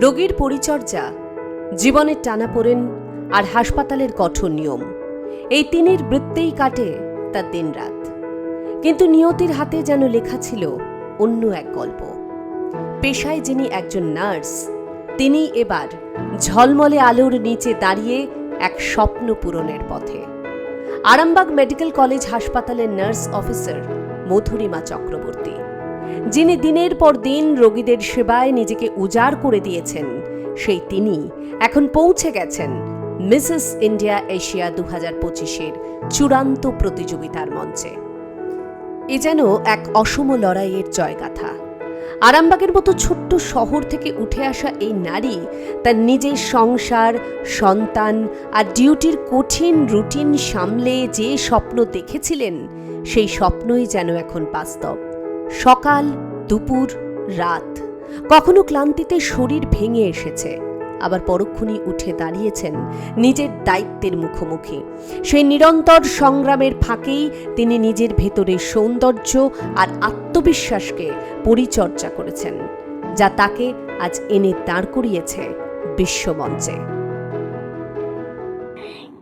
রোগীর পরিচর্যা, জীবনের টানাপোড়েন আর হাসপাতালের কঠোর নিয়ম। এই তিনের বৃত্তেই কাটে তার দিনরাত। কিন্তু নিয়তির হাতে যেন লেখা ছিল অন্য এক গল্প। পেশায় যিনি একজন নার্স, তিনি এবার ঝলমলে আলোর নিচে দাঁড়িয়ে এক স্বপ্ন পূরণের পথে। আরামবাগ মেডিকেল কলেজ হাসপাতালের নার্স অফিসার মধুরিমা চক্রবর্তী। যিনি দিনের পর দিন রোগীদের সেবায় নিজেকে উজাড় করে দিয়েছেন, সেই তিনি এখন পৌঁছে গেছেন মিসেস ইন্ডিয়া এশিয়া দু হাজার পঁচিশের চূড়ান্ত প্রতিযোগিতার মঞ্চে। এ যেন এক অসম লড়াইয়ের জয়গাথা। আরামবাগের মতো ছোট্ট শহর থেকে উঠে আসা এই নারী তার নিজের সংসার, সন্তান আর ডিউটির কঠিন রুটিন সামলে যে স্বপ্ন দেখেছিলেন, সেই স্বপ্নই যেন এখন বাস্তব। সকাল, দুপুর, রাত। কখনো ক্লান্তিতে শরীর ভেঙে এসেছে। আবার পরক্ষণই উঠে দাঁড়িয়েছেন নিজের দায়িত্বের মুখোমুখি। সেই নিরন্তর সংগ্রামের ফাঁকেই তিনি নিজের ভেতরের সৌন্দর্য আর আত্মবিশ্বাসকে পরিচর্যা করেছেন, যা তাকে আজ এনে দাঁড় করিয়েছে বিশ্বমঞ্চে।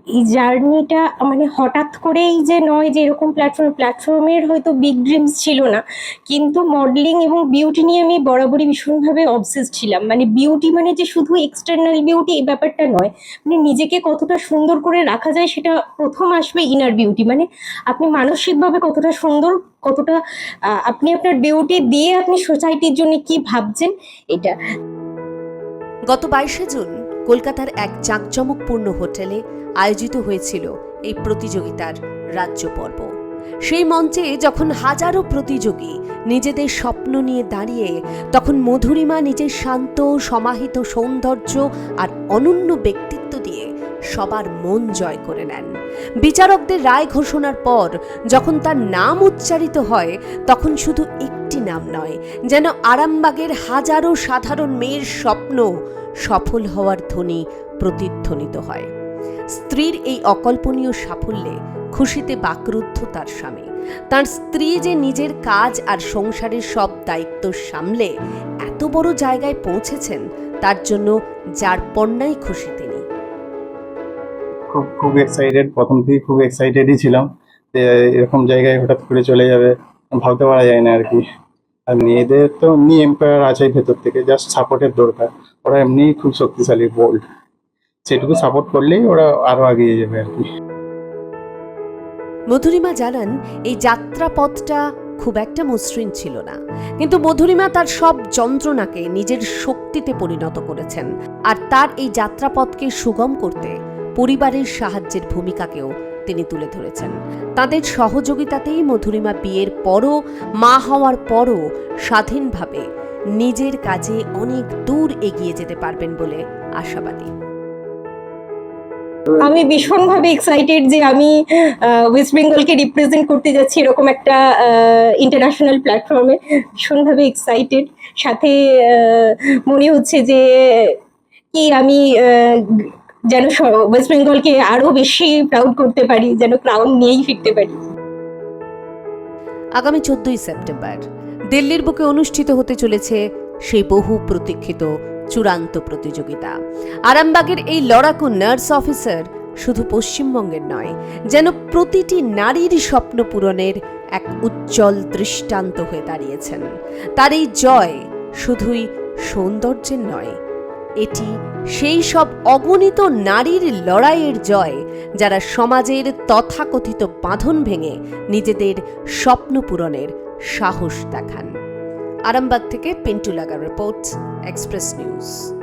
এই জার্নিটা মানে হঠাৎ করেই যে নয় যে এরকম প্ল্যাটফর্ম প্ল্যাটফর্মের হয়তো বিগ ড্রিমস ছিল না। কিন্তু মডেলিং এবং বিউটি নিয়ে আমি বরাবরই ভীষণভাবে অবসেস ছিলাম। মানে বিউটি মানে যে শুধু এক্সটার্নাল বিউটি এই ব্যাপারটা নয় মানে নিজেকে কতটা সুন্দর করে রাখা যায় সেটা প্রথম আসবে ইনার বিউটি মানে আপনি মানসিকভাবে কতটা সুন্দর, কতটা আপনি আপনার বিউটি দিয়ে আপনি সোসাইটির জন্য কি ভাবছেন, এটা। গত বাইশে জুন কলকাতার এক জাঁকজমকপূর্ণ হোটেলে আয়োজিত হয়েছিল এই প্রতিযোগিতার রাজ্য পর্ব। সেই মঞ্চে যখন হাজারো প্রতিযোগী নিজেদের স্বপ্ন নিয়ে দাঁড়িয়ে, তখন মধুরিমা নিজের শান্ত, সমাহিত সৌন্দর্য আর অনন্য ব্যক্তিত্ব দিয়ে সবার মন জয় করে নেন। বিচারকদের রায় ঘোষণার পর যখন তার নাম উচ্চারিত হয়, তখন শুধু একটি নাম নয়, যেন আরামবাগের হাজারো সাধারণ মেয়ের স্বপ্ন সফল হওয়ার ধ্বনি প্রতিধ্বনিত হয়। স্ত্রীর এই অকল্পনীয় সাফল্যে খুশিতে বাকরুদ্ধ তার স্বামী। তার স্ত্রী যে নিজের কাজ আর সংসারের সব দায়িত্ব সামলে এত বড় জায়গায় পৌঁছেছেন, তার জন্য যার পণ্যাই খুশি তিনি। খুব খুব এক্সাইটেড প্রথম থেকে খুব এক্সাইটেডই ছিলাম যে এরকম জায়গায় হঠাৎ করে চলে যাবে, ভাবতে পারা যায় না আর কি। আর মেয়েদের তো এমনি এম্পায়ার আছে ভেতর থেকে জাস্ট সাপোর্টের দরকার। ওরা এমনি খুব শক্তিশালী বোল্ড সেটুকু সাপোর্ট করলেই ওরা আরও এগিয়ে যাবে আর কি। মধুরিমা জানান, এই যাত্রাপথটা খুব একটা মসৃণ ছিল না। কিন্তু মধুরিমা তার সব যন্ত্রণাকে নিজের শক্তিতে পরিণত করেছেন। আর তার এই যাত্রাপথকে সুগম করতে পরিবারের সাহায্যের ভূমিকাকেও তিনি তুলে ধরেছেন। তাদের সহযোগিতাতেই মধুরিমা বিয়ের পরও, মা হওয়ার পরও স্বাধীনভাবে নিজের কাজে অনেক দূর এগিয়ে যেতে পারবেন বলে আশাবাদী। আমি ভীষণভাবে এক্সাইটেড যে আমি ওয়েস্ট বেঙ্গলকে রিপ্রেজেন্ট করতে যাচ্ছি এরকম একটা ইন্টারন্যাশনাল প্ল্যাটফর্মে ভীষণভাবে এক্সাইটেড সাথে মনে হচ্ছে যে কি আমি যেন ওয়েস্ট বেঙ্গলকে আরও বেশি প্রাউড করতে পারি, যেন ক্রাউন নিয়েই ফিরতে পারি। আগামী চোদ্দই সেপ্টেম্বর, দিল্লির বুকে অনুষ্ঠিত হতে চলেছে সেই বহু প্রতীক্ষিত চূড়ান্ত প্রতিযোগিতা। আরামবাগের এই লড়াকু নার্স অফিসার শুধু পশ্চিমবঙ্গের নয়, যেন প্রতিটি নারীর স্বপ্ন পূরণের এক উজ্জ্বল দৃষ্টান্ত হয়ে দাঁড়িয়েছেন। তার এই জয় শুধুই সৌন্দর্যের নয় এটি সেই সব অগণিত নারীর লড়াইয়ের জয় যারা সমাজের তথাকথিত বাঁধন ভেঙে নিজেদের স্বপ্ন পূরণের সাহস দেখান। আরামবাগ থেকে পিন্টু লাগার রিপোর্ট এক্সপ্রেস নিউজ